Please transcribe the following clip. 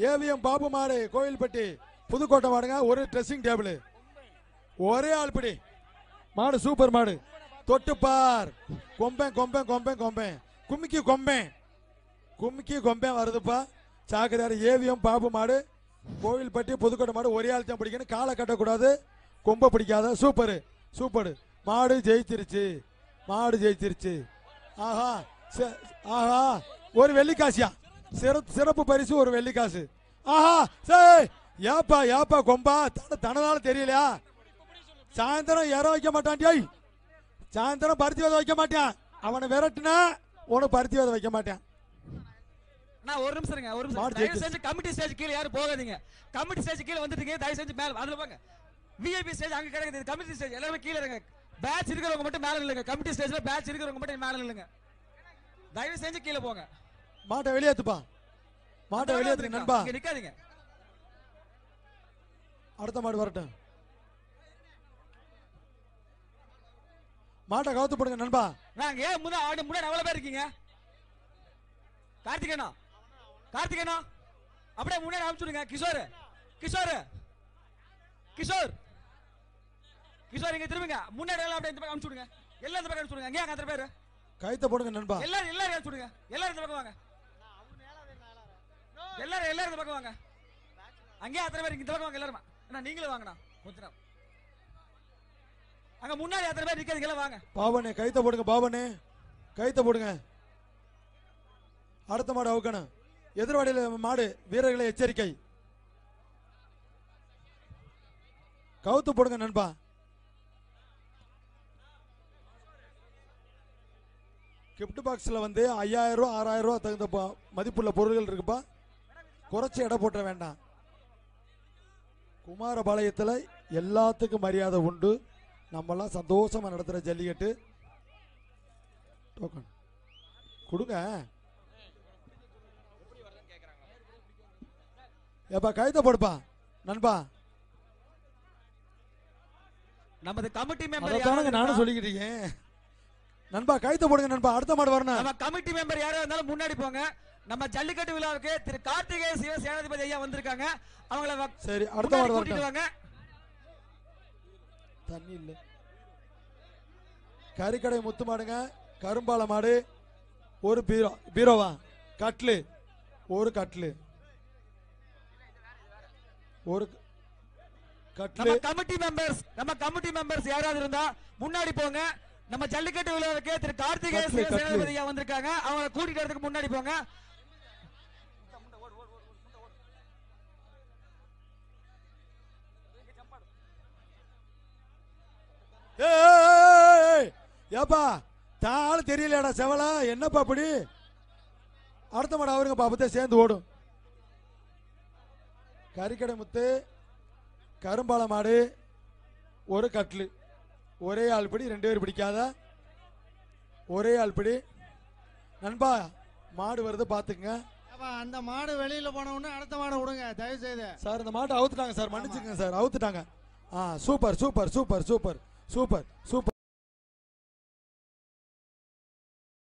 AVM Babu மாடு கோயில்பட்டி புதுக்கோட்டை மாடுங்க ஒரு ட்ரெஸ்ஸிங் டேபிள் ஒரே ஆள் பிடி. மாடு சூப்பர் மாடு. தொட்டுப்பார் கொம்பேன் கொம்பேன் கொம்பேன் கொம்பேன். கும்மிக்கி கொம்பேன். கும்மிக்கி கொம்பேன் வருதுப்பா. சாக்கரையார் ஏவிஎம் பாபு மாடு கோவில்பட்டி புதுக்கோட்டை மாடு ஒரே ஆள் தான் பிடிக்கணும். காலை கட்டக்கூடாது. கொம்பை பிடிக்காத. சூப்பரு. சூப்பரு. மாடு ஜெயிச்சிருச்சு. மாடு ஜெயிச்சிருச்சு. ஆஹா. ச- ஆஹா. ஒரு வெள்ளிக்காசியா? சிறப்பு சிறப்பு பரிசு ஒரு வெள்ளிக்காசு ஆஹா சே ஏப்பா ஏப்பா கொம்பா. தன தனதால தெரியலையா? சாயந்தரம் இற வைக்க மாட்டான் டேய். சாயந்தரம் பருத்தி விதை வைக்க மாட்டான். அவனை விரட்டுனா உனக்கு பருத்தி விதை வைக்க மாட்டான். நான் ஒரு நிமிஷம் இருங்க ஒரு நிமிஷம். தயவு. செஞ்சு கமிட்டி ஸ்டேஜ் கீழே யாரும் போகாதீங்க. கமிட்டி ஸ்டேஜ் கீழே வந்துட்டீங்க தயவு செஞ்சு மேல அதுல போங்க. விஐபி ஸ்டேஜ் அங்க கிடக்குது கமிட்டி ஸ்டேஜ் எல்லாமே கீழே இருங்க. பேட்ச் இருக்கிறவங்க மட்டும் மேல நில்லுங்க. கமிட்டி ஸ்டேஜ்ல பேட்ச் இருக்கிறவங்க மட்டும் மேல நில்லுங்க. தயவு செஞ்சு கீழே போங்க. மாட்டை வெளியேத்துப்பா. மாட்டை வெளியேத்துங்க நண்பா. நிக்காதீங்க. அடுத்த மாடு வரட்டும். மாட்டை கவுத்து போடுங்க நண்பா. நாங்க ஏன் முன்னாடி ஆடி முன்னாடி எவ்வளவு பேர் இருக்கீங்க? கார்த்திகேனா கார்த்திகேனா அப்படியே முன்னாடி அனுப்பிச்சுடுங்க கிஷோர். கிஷோர். கிஷோர். கிஷோர் இங்க திரும்புங்க. முன்னாடி எல்லாம் அப்படியே இந்த பக்கம் அனுப்பிச்சுடுங்க எல்லாம் இந்த பக்கம் அனுப்பிச்சுடுங்க எங்க அத்தனை பேர். கைத்த போடுங்க நண்பா. எல்லாரும் எல்லாரும் அனுப்பிச்சுடுங்க எல்லாரும் இந்த பக்கம் வாங்க. எல்லாரும் எல்லாரும் இந்த பக்கம் வாங்க. அங்கேயே அத்தனை பேர் இந்த பக்கம் வாங்க எல்லாரும். அண்ணா நீங்களும் வாங்கண்ணா கொஞ்ச நேரம் அங்க முன்னாடி அத்தனை பேர் நிக்கிறதுக்கு எல்லாம் வாங்க. பாபனே கைத்த போடுங்க பாபனே கைத்த போடுங்க. அடுத்த மாடு அவுக்கணும். எதிர்வாடியில் மாடு வீரர்களை எச்சரிக்கை. கவுத்து போடுங்க நண்பா. கிஃப்ட் பாக்ஸில் வந்து ஐயாயிரம் ரூபா ஆறாயிரம் ரூபா தகுந்த மதிப்புள்ள பொருள்கள் இருக்குப்பா. குறைச்சி எடை போட்ட வேண்டாம். குமாரபாளையத்தில் எல்லாத்துக்கும் மரியாதை உண்டு. நம்மெல்லாம் சந்தோஷமா நடத்துகிற ஜல்லிக்கட்டு. டோக்கன். கொடுங்க. ஏப்பா கைத்த போடுப்பா. நண்பா. நமது கமிட்டி மெம்பர் அதைத்தானங்க நானும் சொல்லிக்கிட்டு இருக்கேன். நண்பா கைத்த போடுங்க நண்பா. அடுத்த மாடு வரணும். கமிட்டி மெம்பர் யாரா இருந்தாலும் முன்னாடி போங்க. நம்ம ஜல்லிக்கட்டு விழாவுக்கு திரு கார்த்திகேய சிவ சேனாதிபதி ஐயா வந்திருக்காங்க. அவங்கள சரி அடுத்த கூட்டிட்டு வரட்டும். வாங்க. தண்ணி இல்லை. கறிக்கடை முத்து மாடுங்க கரும்பால மாடு ஒரு பீரோ பீரோவா? கட்லு ஒரு கட்லு. ஒரு கட்லு. கமிட்டி மெம்பர்ஸ் நம்ம கமிட்டி மெம்பர்ஸ் யாராவது இருந்தா முன்னாடி போங்க. நம்ம ஜல்லிக்கட்டு விழாவுக்கு திரு கார்த்திகேய கட்லு, சிவ கட்லு. சேனாதிபதி ஐயா வந்திருக்காங்க. அவங்கள கூட்டிட்டு வரதுக்கு முன்னாடி போங்க. ஏப்பா தாள் தெரியலடா செவலா என்னப்பா அப்படி? அடுத்த மாடு அவருங்க பாப்பத்தே சேர்ந்து ஓடும். கறிக்கடை முத்து கரும்பால மாடு ஒரு கட்லு ஒரே ஆள் பிடி ரெண்டு பேர் பிடிக்காத. ஒரே ஆள் பிடி. நண்பா மாடு வருது பாத்துக்கங்க. அப்பா அந்த மாடு வெளியில போன உடனே அடுத்த மாடை விடுங்க தயவு செய்து சார் இந்த மாட்டை அவுத்துட்டாங்க சார் மன்னிச்சுக்கங்க சார் அவுத்துட்டாங்க. ஆ super super super super super super.